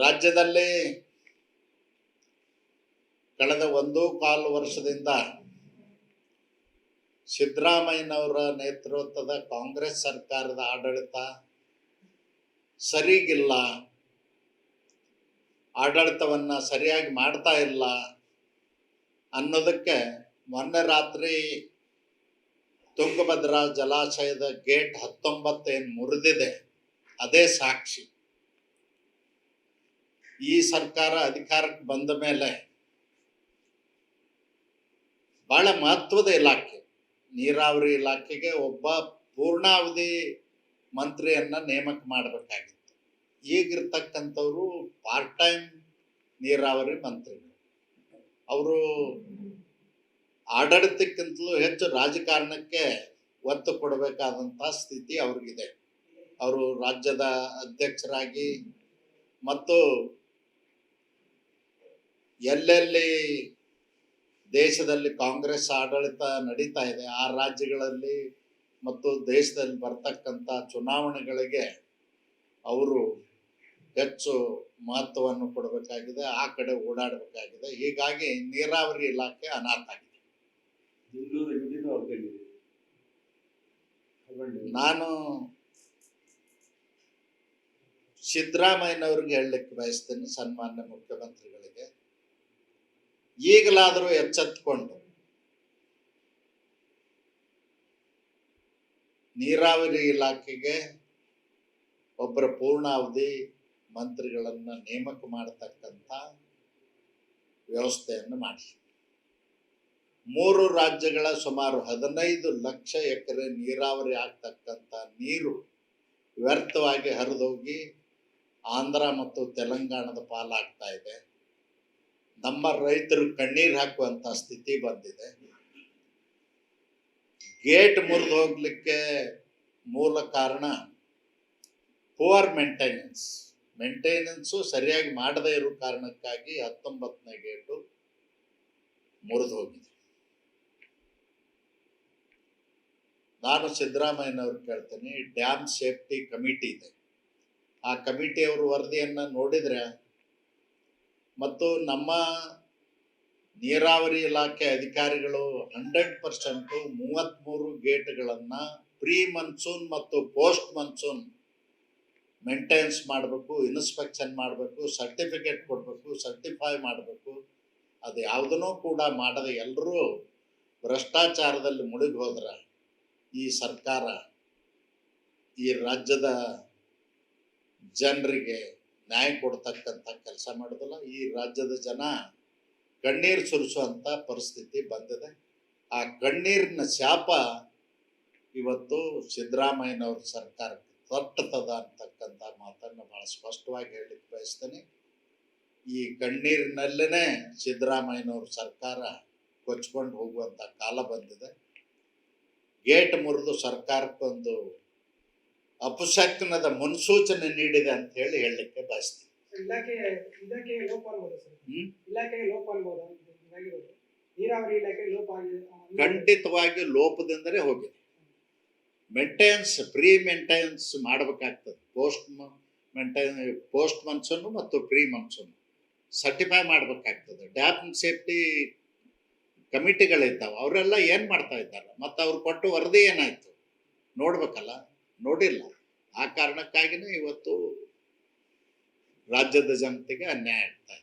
ರಾಜ್ಯದಲ್ಲಿ ಕಳೆದ ಒಂದು ಕಾಲು ವರ್ಷದಿಂದ ಸಿದ್ದರಾಮಯ್ಯನವರ ನೇತೃತ್ವದ ಕಾಂಗ್ರೆಸ್ ಸರ್ಕಾರದ ಆಡಳಿತ ಸರಿಗಿಲ್ಲ. ಆಡಳಿತವನ್ನು ಸರಿಯಾಗಿ ಮಾಡ್ತಾ ಇಲ್ಲ ಅನ್ನೋದಕ್ಕೆ ಮೊನ್ನೆ ರಾತ್ರಿ ತುಂಗಭದ್ರಾ ಜಲಾಶಯದ ಗೇಟ್ ಹತ್ತೊಂಬತ್ತೇನು ಮುರಿದಿದೆ. ಅದೇ ಸಾಕ್ಷಿ. ಈ ಸರ್ಕಾರ ಅಧಿಕಾರಕ್ಕೆ ಬಂದ ಮೇಲೆ ಬಹಳ ಮಹತ್ವದ ಇಲಾಖೆ, ನೀರಾವರಿ ಇಲಾಖೆಗೆ ಒಬ್ಬ ಪೂರ್ಣಾವಧಿ ಮಂತ್ರಿಯನ್ನ ನೇಮಕ ಮಾಡಬೇಕಾಗಿತ್ತು. ಈಗಿರ್ತಕ್ಕಂಥವ್ರು ಪಾರ್ಟ್ ಟೈಮ್ ನೀರಾವರಿ ಮಂತ್ರಿಗಳು. ಅವರು ಆಡಳಿತಕ್ಕಿಂತಲೂ ಹೆಚ್ಚು ರಾಜಕಾರಣಕ್ಕೆ ಒತ್ತು ಕೊಡಬೇಕಾದಂಥ ಸ್ಥಿತಿ ಅವ್ರಿಗಿದೆ. ಅವರು ರಾಜ್ಯದ ಅಧ್ಯಕ್ಷರಾಗಿ ಮತ್ತು ಎಲ್ಲೆಲ್ಲಿ ದೇಶದಲ್ಲಿ ಕಾಂಗ್ರೆಸ್ ಆಡಳಿತ ನಡೀತಾ ಇದೆ ಆ ರಾಜ್ಯಗಳಲ್ಲಿ ಮತ್ತು ದೇಶದಲ್ಲಿ ಬರ್ತಕ್ಕಂಥ ಚುನಾವಣೆಗಳಿಗೆ ಅವರು ಹೆಚ್ಚು ಮಹತ್ವವನ್ನು ಕೊಡಬೇಕಾಗಿದೆ ಆ ಕಡೆ ಓಡಾಡಬೇಕಾಗಿದೆ. ಹೀಗಾಗಿ ನೀರಾವರಿ ಇಲಾಖೆ ಅನಾಥ ಆಗಿದೆ. ನಾನು ಸಿದ್ದರಾಮಯ್ಯನವ್ರಿಗೆ ಹೇಳಲಿಕ್ಕೆ ಬಯಸ್ತೇನೆ ಸನ್ಮಾನ್ಯ ಮುಖ್ಯಮಂತ್ರಿಗಳಿಗೆ ಈಗಲಾದರೂ ಎಚ್ಚೆತ್ಕೊಂಡು ನೀರಾವರಿ ಇಲಾಖೆಗೆ ಒಬ್ಬರ ಪೂರ್ಣಾವಧಿ ಮಂತ್ರಿಗಳನ್ನು ನೇಮಕ ಮಾಡತಕ್ಕಂತ ವ್ಯವಸ್ಥೆಯನ್ನು ಮಾಡಿ ಮೂರು ರಾಜ್ಯಗಳ ಸುಮಾರು ಹದಿನೈದು ಲಕ್ಷ ಎಕರೆ ನೀರಾವರಿ ಆಗ್ತಕ್ಕಂಥ ನೀರು ವ್ಯರ್ಥವಾಗಿ ಹರಿದೋಗಿ ಆಂಧ್ರ ಮತ್ತು ತೆಲಂಗಾಣದ ಪಾಲಾಗ್ತಾ ಇದೆ. ನಮ್ಮ ರೈತರು ಕಣ್ಣೀರು ಹಾಕುವಂತ ಸ್ಥಿತಿ ಬಂದಿದೆ. ಗೇಟ್ ಮುರಿದು ಹೋಗ್ಲಿಕ್ಕೆ ಮೂಲ ಕಾರಣ ಪುವರ್ ಮೆಂಟೆನೆನ್ಸ್ ಮೇಂಟೆನೆನ್ಸು ಸರಿಯಾಗಿ ಮಾಡದೇ ಇರೋ ಕಾರಣಕ್ಕಾಗಿ ಹತ್ತೊಂಬತ್ತನೇ ಗೇಟು ಮುರಿದು ಹೋಗಿದೆ. ನಾನು ಸಿದ್ದರಾಮಯ್ಯನವ್ರು ಕೇಳ್ತೇನೆ, ಡ್ಯಾಮ್ ಸೇಫ್ಟಿ ಕಮಿಟಿ ಇದೆ. ಆ ಕಮಿಟಿಯವರು ವರದಿಯನ್ನು ನೋಡಿದರೆ ಮತ್ತು ನಮ್ಮ ನೀರಾವರಿ ಇಲಾಖೆ ಅಧಿಕಾರಿಗಳು ಹಂಡ್ರೆಡ್ ಪರ್ಸೆಂಟು ಮೂವತ್ತ್ಮೂರು ಗೇಟ್ಗಳನ್ನು ಪ್ರೀ ಮನ್ಸೂನ್ ಮತ್ತು ಪೋಸ್ಟ್ ಮನ್ಸೂನ್ ಮೇಂಟೆನ್ಸ್ ಮಾಡಬೇಕು ಇನ್ಸ್ಪೆಕ್ಷನ್ ಮಾಡಬೇಕು ಸರ್ಟಿಫಿಕೇಟ್ ಕೊಡಬೇಕು ಸರ್ಟಿಫೈ ಮಾಡಬೇಕು. ಅದು ಯಾವುದನ್ನೂ ಕೂಡ ಮಾಡದ ಎಲ್ಲರೂ ಭ್ರಷ್ಟಾಚಾರದಲ್ಲಿ ಮುಳುಗಿ ಹೋದ್ರೆ ಈ ಸರ್ಕಾರ ಈ ರಾಜ್ಯದ ಜನರಿಗೆ ನ್ಯಾಯ ಕೊಡ್ತಕ್ಕಂಥ ಕೆಲಸ ಮಾಡೋದಿಲ್ಲ. ಈ ರಾಜ್ಯದ ಜನ ಕಣ್ಣೀರು ಸುರಿಸುವಂಥ ಪರಿಸ್ಥಿತಿ ಬಂದಿದೆ. ಆ ಕಣ್ಣೀರಿನ ಶಾಪ ಇವತ್ತು ಸಿದ್ದರಾಮಯ್ಯನವ್ರ ಸರ್ಕಾರಕ್ಕೆ ತಟ್ಟತದ ಅಂತಕ್ಕಂಥ ಮಾತನ್ನು ಭಾಳ ಸ್ಪಷ್ಟವಾಗಿ ಹೇಳಲಿಕ್ಕೆ ಬಯಸ್ತೇನೆ. ಈ ಕಣ್ಣೀರಿನಲ್ಲೇ ಸಿದ್ದರಾಮಯ್ಯನವ್ರ ಸರ್ಕಾರ ಕೊಚ್ಕೊಂಡು ಹೋಗುವಂಥ ಕಾಲ ಬಂದಿದೆ. ಗೇಟ್ ಮುರಿದು ಸರ್ಕಾರಕ್ಕೊಂದು ಅಪಶಕ್ನದ ಮುನ್ಸೂಚನೆ ನೀಡಿದೆ ಅಂತ ಹೇಳಿ ಹೇಳಲಿಕ್ಕೆ ಬಯಸ್ತೀನಿ. ಖಂಡಿತವಾಗಿ ಲೋಪದಿಂದರೆ ಹೋಗಿದೆ. ಮೇಂಟೆನೆನ್ಸ್ ಪ್ರೀ ಮೇಂಟೆನೆನ್ಸ್ ಮಾಡಬೇಕಾಗ್ತದೆ ಪೋಸ್ಟ್ ಮೇಂಟೈನ್ ಪೋಸ್ಟ್ ಮನ್ಸೂನು ಮತ್ತು ಪ್ರೀ ಮನ್ಸೂನ್ ಸರ್ಟಿಫೈ ಮಾಡಬೇಕಾಗ್ತದೆ ಡ್ಯಾಮ್ ಸೇಫ್ಟಿ ಕಮಿಟಿಗಳಿದ್ದಾವೆ ಅವರೆಲ್ಲ ಏನು ಮಾಡ್ತಾ ಇದ್ದಾರೆ? ಮತ್ತು ಅವ್ರು ಕೊಟ್ಟು ವರದಿ ಏನಾಯಿತು? ನೋಡ್ಬೇಕಲ್ಲ? ನೋಡಿಲ್ಲ. ಆ ಕಾರಣಕ್ಕಾಗಿನೇ ಇವತ್ತು ರಾಜ್ಯದ ಜನತೆಗೆ ಅನ್ಯಾಯ ಆಗ್ತಾ